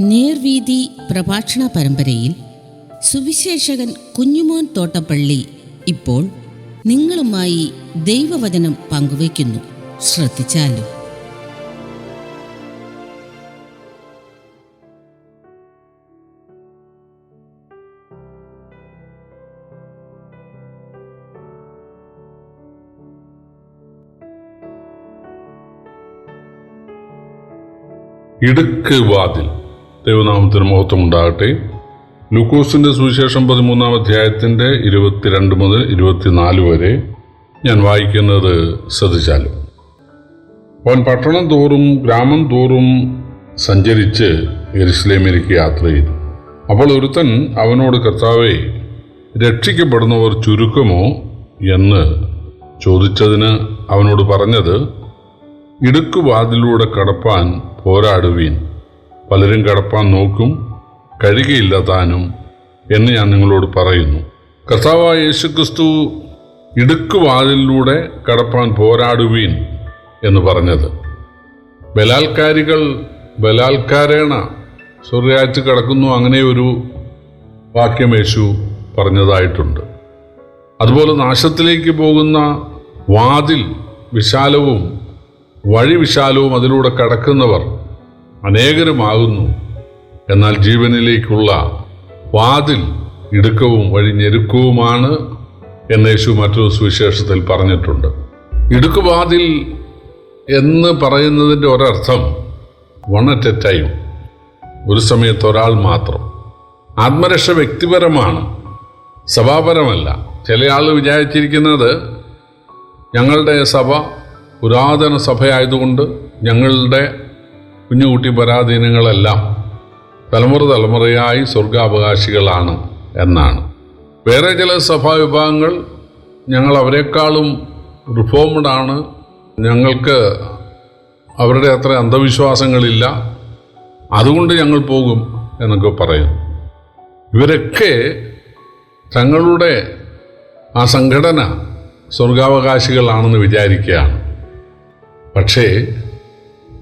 നേർവീതി പ്രഭാഷണ പരമ്പരയിൽ സുവിശേഷകൻ കുഞ്ഞുമോൻ തോട്ടപ്പള്ളി ഇപ്പോൾ നിങ്ങളുമായി ദൈവവചനം പങ്കുവയ്ക്കുന്നു. ശ്രദ്ധിച്ചാലും? ഇടുക്ക് വാതിൽ. ദൈവനാമത്തിന് മഹത്വം ഉണ്ടാകട്ടെ. ലൂക്കോസിന്റെ സുവിശേഷം പതിമൂന്നാം അധ്യായത്തിന്റെ ഇരുപത്തിരണ്ട് മുതൽ ഇരുപത്തിനാല് വരെ ഞാൻ വായിക്കുന്നത് ശ്രദ്ധിച്ചാലും. അവൻ പട്ടണം തോറും ഗ്രാമം തോറും സഞ്ചരിച്ച് എരുസലേമിലേക്ക് യാത്ര ചെയ്തു. അപ്പോൾ ഒരുത്തൻ അവനോട് കർത്താവെ രക്ഷിക്കപ്പെടുന്നവർ ചുരുക്കമോ? എന്ന് ചോദിച്ചതിന് അവനോട് പറഞ്ഞത് ഇടുക്കുവാതിലൂടെ കടപ്പാൻ പോരാടുവീൻ. പലരും കടപ്പാൻ നോക്കും കഴിയുകയില്ല താനും എന്ന് ഞാൻ നിങ്ങളോട് പറയുന്നു. കർത്താവായ യേശുക്രിസ്തു ഇടുക്കുവാതിലൂടെ കടപ്പാൻ പോരാടുവീൻ എന്ന് പറഞ്ഞത്. ബലാത്കാരികൾ ബലാത്കാരേണ സ്വർഗരാജ്യത്ത് കടക്കുന്നു അങ്ങനെ ഒരു വാക്യം യേശു പറഞ്ഞതായിട്ടുണ്ട്. അതുപോലെ നാശത്തിലേക്ക് പോകുന്ന വാതിൽ വിശാലവും വഴി വിശാലവും അതിലൂടെ കടക്കുന്നവർ അനേകരുമാകുന്നു. എന്നാൽ ജീവനിലേക്കുള്ള വാതിൽ ഇടുക്കവും വഴി ഞെരുക്കവുമാണ് എന്ന് യേശു മറ്റൊരു സുവിശേഷത്തിൽ പറഞ്ഞിട്ടുണ്ട്. ഇടുക്കുവാതിൽ എന്ന് പറയുന്നതിന്റെ ഒരർത്ഥം വൺ അറ്റ് എ ടൈം ഒരു സമയത്ത് ഒരാൾ മാത്രം. ആത്മരക്ഷ വ്യക്തിപരമാണ്. സഭാപരമല്ല. ചില ആൾ വിചാരിച്ചിരിക്കുന്നത് ഞങ്ങളുടെ സഭ പുരാതന സഭയായതുകൊണ്ട് ഞങ്ങളുടെ കുഞ്ഞുകുട്ടി പരാധീനങ്ങളെല്ലാം തലമുറ തലമുറയായി സ്വർഗാവകാശികളാണ് എന്നാണ്. വേറെ ചില സഭാ വിഭാഗങ്ങൾ ഞങ്ങൾ അവരെക്കാളും ആണ്. ഞങ്ങൾക്ക് അവരുടെ അത്ര അന്ധവിശ്വാസങ്ങളില്ല. അതുകൊണ്ട് ഞങ്ങൾ പോകും എന്നൊക്കെ പറയും. ഇവരൊക്കെ തങ്ങളുടെ ആ സംഘടന സ്വർഗാവകാശികളാണെന്ന് വിചാരിക്കുകയാണ്. പക്ഷേ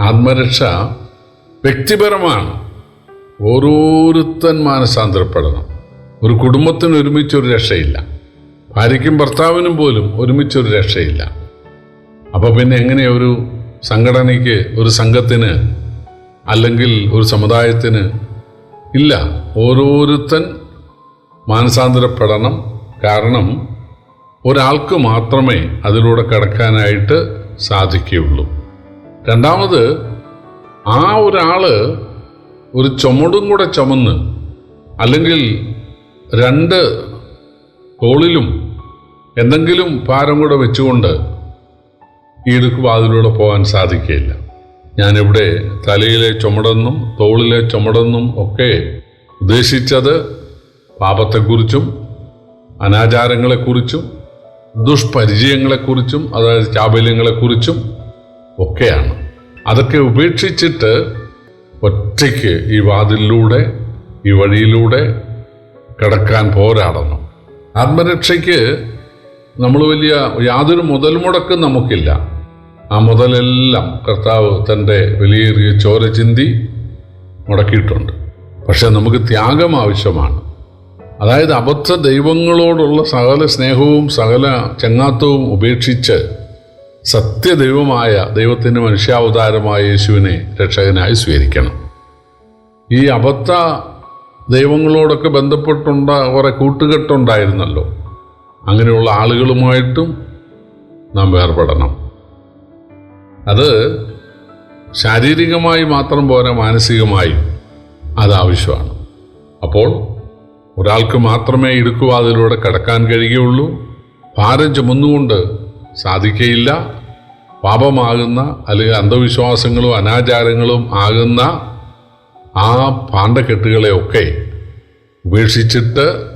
ആത്മരക്ഷ വ്യക്തിപരമാണ്. ഓരോരുത്തൻ മാനസാന്തരപ്പെടണം. ഒരു കുടുംബത്തിന് ഒരുമിച്ചൊരു രക്ഷയില്ല. ഭാര്യയ്ക്കും ഭർത്താവിനും പോലും ഒരുമിച്ചൊരു രക്ഷയില്ല. അപ്പോൾ പിന്നെ എങ്ങനെ ഒരു സംഘടനയ്ക്ക് ഒരു സംഘത്തിന് അല്ലെങ്കിൽ ഒരു സമുദായത്തിന് ഇല്ല. ഓരോരുത്തൻ മാനസാന്തരപ്പെടണം. കാരണം ഒരാൾക്ക് മാത്രമേ അതിലൂടെ കടക്കാനായിട്ട് സാധിക്കുകയുള്ളൂ. രണ്ടാമത് ആ ഒരാൾ ഒരു ചുമടും കൂടെ ചുമന്ന് അല്ലെങ്കിൽ രണ്ട് തോളിലും എന്തെങ്കിലും ഭാരം കൂടെ വെച്ചുകൊണ്ട് ഈ ഇടുക്കുവാതിലൂടെ പോകാൻ സാധിക്കുകയില്ല. ഞാനിവിടെ തലയിലെ ചുമടെന്നും തോളിലെ ചുമടെന്നും ഒക്കെ ഉദ്ദേശിച്ചത് പാപത്തെക്കുറിച്ചും അനാചാരങ്ങളെക്കുറിച്ചും ദുഷ്പരിചയങ്ങളെക്കുറിച്ചും അതായത് ചാബല്യങ്ങളെക്കുറിച്ചും ഒക്കെയാണ്. അതൊക്കെ ഉപേക്ഷിച്ചിട്ട് ഒറ്റയ്ക്ക് ഈ വാതിലിലൂടെ ഈ വഴിയിലൂടെ കിടക്കാൻ പോരാടണം ആത്മരക്ഷയ്ക്ക് നമ്മൾ വലിയ യാതൊരു മുതൽ മുടക്കും നമുക്കില്ല. ആ മുതലെല്ലാം കർത്താവ് തന്റെ വിലയേറിയ ചോര ചിന്തി മുടക്കിയിട്ടുണ്ട്. പക്ഷെ നമുക്ക് ത്യാഗം ആവശ്യമാണ്. അതായത് അബദ്ധ ദൈവങ്ങളോടുള്ള സകല സ്നേഹവും സകല ചങ്ങാത്തവും ഉപേക്ഷിച്ച് സത്യദൈവമായ ദൈവത്തിന്റെ മനുഷ്യാവതാരമായ യേശുവിനെ രക്ഷകനായി സ്വീകരിക്കണം. ഈ അബദ്ധ ദൈവങ്ങളോടൊക്കെ ബന്ധപ്പെട്ടുണ്ട കുറെ കൂട്ടുകെട്ടുണ്ടായിരുന്നല്ലോ. അങ്ങനെയുള്ള ആളുകളുമായിട്ടും നാം വേർപെടണം. അത് ശാരീരികമായി മാത്രം പോരാ മാനസികമായി അതാവശ്യമാണ് അപ്പോൾ ഒരാൾക്ക് മാത്രമേ ഇടുക്കുവാതിലൂടെ കടക്കാൻ കഴിയുകയുള്ളൂ. ഭാരം ചുമന്നുകൊണ്ട് സാധിക്കയില്ല. പാപമാകുന്ന അല്ലെങ്കിൽ അന്ധവിശ്വാസങ്ങളും അനാചാരങ്ങളും ആകുന്ന ആ പാണ്ഡക്കെട്ടുകളെയൊക്കെ ഉപേക്ഷിച്ചിട്ട്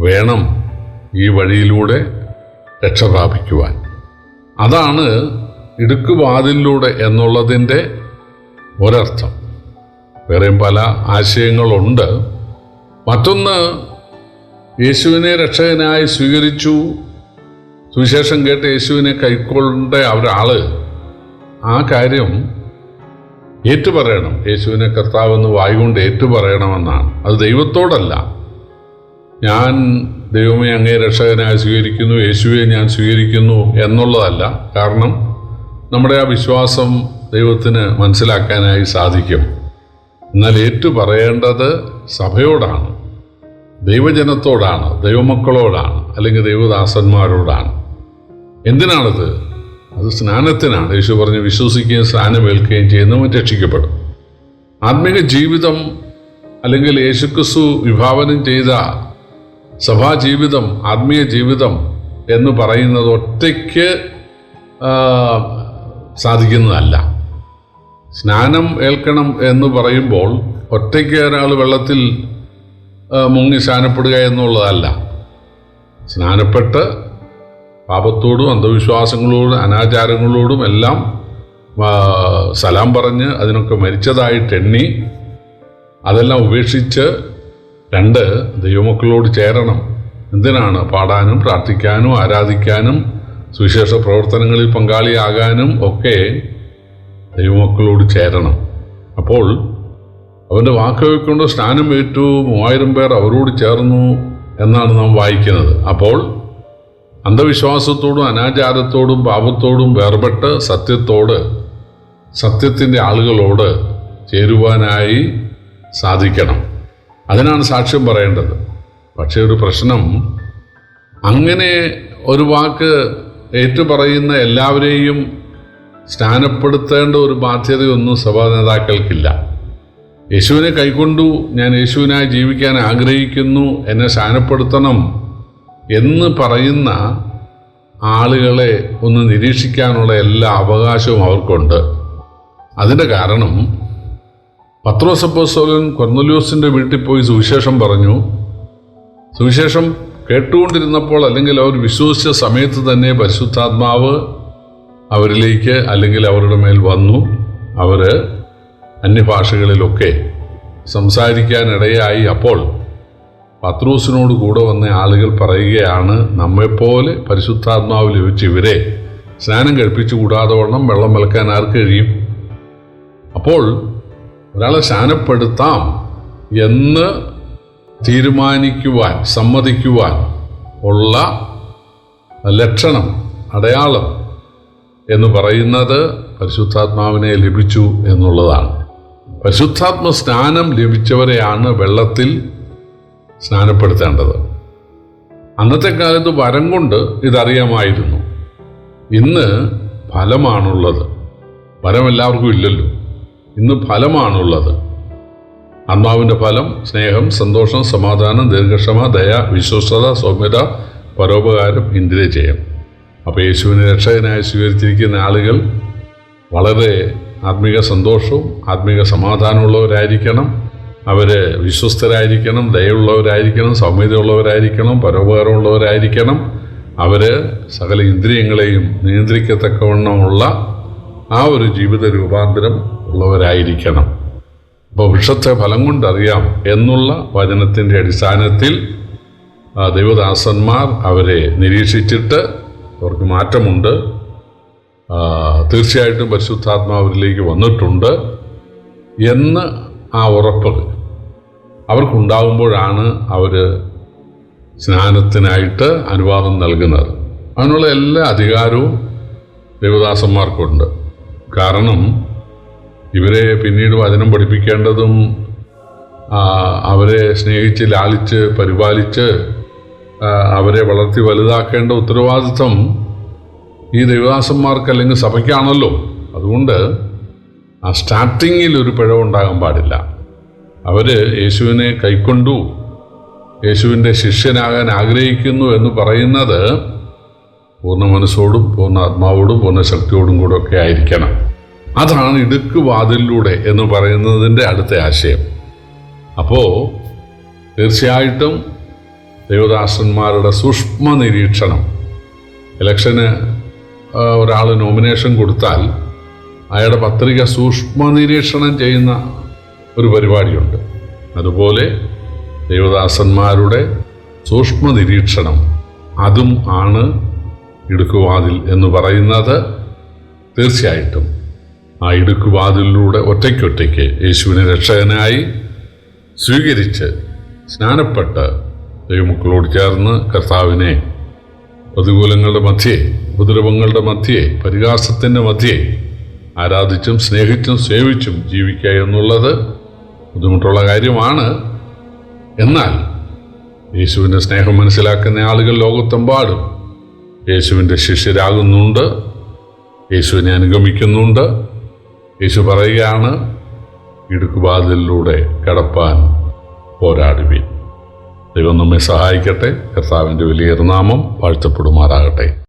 വേണം ഈ വഴിയിലൂടെ രക്ഷ പ്രാപിക്കുവാൻ. അതാണ് ഇടുക്കുവാതിലൂടെ എന്നുള്ളതിന്റെ ഒരർത്ഥം. വേറെയും പല ആശയങ്ങളുണ്ട്. മറ്റൊന്ന് യേശുവിനെ രക്ഷകനായി സ്വീകരിച്ചു. സുവിശേഷം കേട്ട് യേശുവിനെ കൈക്കൊണ്ട ഒരാൾ ആ കാര്യം ഏറ്റുപറയണം. യേശുവിനെ കർത്താവെന്ന് വായുകൊണ്ട് ഏറ്റുപറയണമെന്നാണ്. അത് ദൈവത്തോടല്ല. ഞാൻ ദൈവമേ അങ്ങേ രക്ഷകനായി സ്വീകരിക്കുന്നു യേശുവെ ഞാൻ സ്വീകരിക്കുന്നു എന്നുള്ളതല്ല. കാരണം നമ്മുടെ ആ വിശ്വാസം ദൈവത്തിന് മനസ്സിലാക്കാനായി സാധിക്കും. എന്നാൽ ഏറ്റുപറയേണ്ടത് സഭയോടാണ്. ദൈവജനത്തോടാണ് ദൈവമക്കളോടാണ് അല്ലെങ്കിൽ ദൈവദാസന്മാരോടാണ്. എന്തിനാണത്? അത് സ്നാനത്തിനാണ്. യേശു പറഞ്ഞ് വിശ്വസിക്കുകയും സ്നാനമേൽക്കുകയും ചെയ്യുന്നവൻ രക്ഷിക്കപ്പെടും. ആത്മീക ജീവിതം അല്ലെങ്കിൽ യേശുക്രിസ്തു വിഭാവനം ചെയ്ത സഭാ ജീവിതം ആത്മീയ ജീവിതം എന്ന് പറയുന്നത് ഒറ്റയ്ക്ക് സാധിക്കുന്നതല്ല. സ്നാനം ഏൽക്കണം എന്ന് പറയുമ്പോൾ ഒറ്റയ്ക്ക് ഒരാൾ വെള്ളത്തിൽ മുങ്ങി സ്നാനപ്പെടുക എന്നുള്ളതല്ല. സ്നാനപ്പെട്ട് പാപത്തോടും അന്ധവിശ്വാസങ്ങളോടും അനാചാരങ്ങളോടും എല്ലാം സലാം പറഞ്ഞ് അതിനൊക്കെ മരിച്ചതായിട്ട് എണ്ണി അതെല്ലാം ഉപേക്ഷിച്ച് രണ്ട് ദൈവമക്കളോട് ചേരണം. എന്തിനാണ്? പാടാനും പ്രാർത്ഥിക്കാനും ആരാധിക്കാനും സുവിശേഷ പ്രവർത്തനങ്ങളിൽ പങ്കാളിയാകാനും ഒക്കെ ദൈവമക്കളോട് ചേരണം. അപ്പോൾ അവന്റെ വാക്കുകൾക്കൊണ്ട് സ്നാനം ഏറ്റു മൂവായിരം പേർ അവരോട് ചേർന്നു എന്നാണ് നാം വായിക്കുന്നത്. അപ്പോൾ അന്ധവിശ്വാസത്തോടും അനാചാരത്തോടും പാപത്തോടും വേർപെട്ട് സത്യത്തോട് സത്യത്തിന്റെ ആളുകളോട് ചേരുവാനായി സാധിക്കണം. അതിനാണ് സാക്ഷ്യം പറയേണ്ടത്. പക്ഷേ ഒരു പ്രശ്നം അങ്ങനെ ഒരു വാക്ക് ഏറ്റുപറയുന്ന എല്ലാവരെയും സ്ഥാനപ്പെടുത്തേണ്ട ഒരു ബാധ്യതയൊന്നും സഭാ നേതാക്കൾക്കില്ല യേശുവിനെ കൈക്കൊണ്ടു ഞാൻ യേശുവിനായി ജീവിക്കാൻ ആഗ്രഹിക്കുന്നു എന്നെ സ്നാനപ്പെടുത്തണം എന്ന് പറയുന്ന ആളുകളെ ഒന്ന് നിരീക്ഷിക്കാനുള്ള എല്ലാ അവകാശവും അവർക്കുണ്ട്. അതിന്റെ കാരണം പത്രോസപ്പോസോലൻ കൊർന്നലൂസിന്റെ വീട്ടിൽ പോയി സുവിശേഷം പറഞ്ഞു. സുവിശേഷം കേട്ടുകൊണ്ടിരുന്നപ്പോൾ അല്ലെങ്കിൽ അവർ വിശ്വസിച്ച സമയത്ത് തന്നെ പരിശുദ്ധാത്മാവ് അവരിലേക്ക് അല്ലെങ്കിൽ അവരുടെ മേൽ വന്നു. അവർ അന്യഭാഷകളിലൊക്കെ സംസാരിക്കാനിടയായി അപ്പോൾ പത്രൂസിനോട് കൂടെ വന്ന ആളുകൾ പറയുകയാണ് നമ്മെപ്പോലെ പരിശുദ്ധാത്മാവ് ലഭിച്ച ഇവരെ സ്നാനം കഴിപ്പിച്ചു കൂടാതെ വണ്ണം വെള്ളം വിളക്കാൻ ആർക്ക് കഴിയും? അപ്പോൾ ഒരാളെ സ്നാനപ്പെടുത്താം എന്ന് തീരുമാനിക്കുവാൻ സമ്മതിക്കുവാൻ ഉള്ള ലക്ഷണം അടയാളം എന്ന് പറയുന്നത് പരിശുദ്ധാത്മാവിനെ ലഭിച്ചു എന്നുള്ളതാണ്. പരിശുദ്ധാത്മ സ്നാനം ലഭിച്ചവരെയാണ് വെള്ളത്തിൽ സ്നാനപ്പെടുത്തേണ്ടത്. അന്നത്തെ കാലത്ത് വരം കൊണ്ട് ഇതറിയാമായിരുന്നു. ഇന്ന് ഫലമാണുള്ളത്. വരം എല്ലാവർക്കും ഇല്ലല്ലോ. ഇന്ന് ഫലമാണുള്ളത്. ആത്മാവിന്റെ ഫലം സ്നേഹം സന്തോഷം സമാധാനം ദീർഘക്ഷമ ദയ വിശ്വസ്തത സൗമ്യത പരോപകാരം ഇന്ദ്രിയജയം അപ്പോൾ യേശുവിനെ രക്ഷകനായി സ്വീകരിച്ചിരിക്കുന്ന ആളുകൾ വളരെ ആത്മീക സന്തോഷവും ആത്മീക സമാധാനമുള്ളവരായിരിക്കണം. അവർ വിശ്വസ്തരായിരിക്കണം ദയുള്ളവരായിരിക്കണം സൗമ്യതയുള്ളവരായിരിക്കണം പരോപകാരമുള്ളവരായിരിക്കണം. അവർ സകല ഇന്ദ്രിയങ്ങളെയും നിയന്ത്രിക്കത്തക്കവണ്ണമുള്ള ആ ഒരു ജീവിത രൂപാന്തരം ഉള്ളവരായിരിക്കണം. അപ്പോൾ വൃക്ഷത്തെ ഫലം കൊണ്ടറിയാം എന്നുള്ള വചനത്തിന്റെ അടിസ്ഥാനത്തിൽ ദൈവദാസന്മാർ അവരെ നിരീക്ഷിച്ചിട്ട് അവർക്ക് മാറ്റമുണ്ട്. തീർച്ചയായിട്ടും പരിശുദ്ധാത്മാവിലേക്ക് വന്നിട്ടുണ്ട് എന്ന് ആ ഉറപ്പ് അവർക്കുണ്ടാകുമ്പോഴാണ് അവർ സ്നാനത്തിനായിട്ട് അനുവാദം നൽകുന്നത്. അതിനുള്ള എല്ലാ അധികാരവും ദേവദാസന്മാർക്കുണ്ട്. കാരണം ഇവരെ പിന്നീട് വചനം പഠിപ്പിക്കേണ്ടതും അവരെ സ്നേഹിച്ച് ലാളിച്ച് പരിപാലിച്ച് അവരെ വളർത്തി വലുതാക്കേണ്ട ഉത്തരവാദിത്വം ഈ ദേവദാസന്മാർക്ക് അല്ലെങ്കിൽ സഭയ്ക്കാണല്ലോ. അതുകൊണ്ട് ആ സ്റ്റാർട്ടിങ്ങിൽ ഒരു പിഴവുണ്ടാകാൻ പാടില്ല. അവർ യേശുവിനെ കൈക്കൊണ്ടു. യേശുവിന്റെ ശിഷ്യനാകാൻ ആഗ്രഹിക്കുന്നു എന്ന് പറയുന്നത് പൂർണ മനസ്സോടും പൂർണ ആത്മാവോടും പൂർണ ശക്തിയോടും കൂടെ ഒക്കെ ആയിരിക്കണം. അതാണ് ഇടുക്ക് വാതിലിലൂടെ എന്ന് പറയുന്നതിന്റെ അടുത്ത ആശയം. അപ്പോൾ തീർച്ചയായിട്ടും ദേവദാസന്മാരുടെ സൂക്ഷ്മ നിരീക്ഷണം ഇലക്ഷന് ഒരാൾ നോമിനേഷൻ കൊടുത്താൽ അയാളുടെ പത്രിക സൂക്ഷ്മ നിരീക്ഷണം ചെയ്യുന്ന ഒരു പരിപാടിയുണ്ട്. അതുപോലെ ദേവദാസന്മാരുടെ സൂക്ഷ്മ നിരീക്ഷണം അതും ആണ് ഇടുക്കുവാതിൽ എന്ന് പറയുന്നത് തീർച്ചയായിട്ടും. ആ ഇടുക്കുവാതിലൂടെ ഒറ്റയ്ക്കൊറ്റയ്ക്ക് യേശുവിനെ രക്ഷകനായി സ്വീകരിച്ച് സ്നാനപ്പെട്ട് ദൈവമക്കളോട് ചേർന്ന് കർത്താവിനെ പ്രതികൂലങ്ങളുടെ മധ്യേ ഉപദ്രവങ്ങളുടെ മധ്യേ പരിഹാസത്തിന്റെ മധ്യേ ആരാധിച്ചും സ്നേഹിച്ചും സേവിച്ചും ജീവിക്കുക എന്നുള്ളത് ബുദ്ധിമുട്ടുള്ള കാര്യമാണ്. എന്നാൽ യേശുവിന്റെ സ്നേഹം മനസ്സിലാക്കുന്ന ആളുകൾ ലോകത്തെമ്പാടും യേശുവിന്റെ ശിഷ്യരാകുന്നുണ്ട്. യേശുവിനെ അനുഗമിക്കുന്നുണ്ട്. യേശു പറയുകയാണ് ഇടുക്കുവാതിലൂടെ കടപ്പാൻ പോരാടുവിൻ. ദൈവം നമ്മെ സഹായിക്കട്ടെ. കർത്താവിന്റെ വലിയ നാമം വാഴ്ത്തപ്പെടുമാറാകട്ടെ.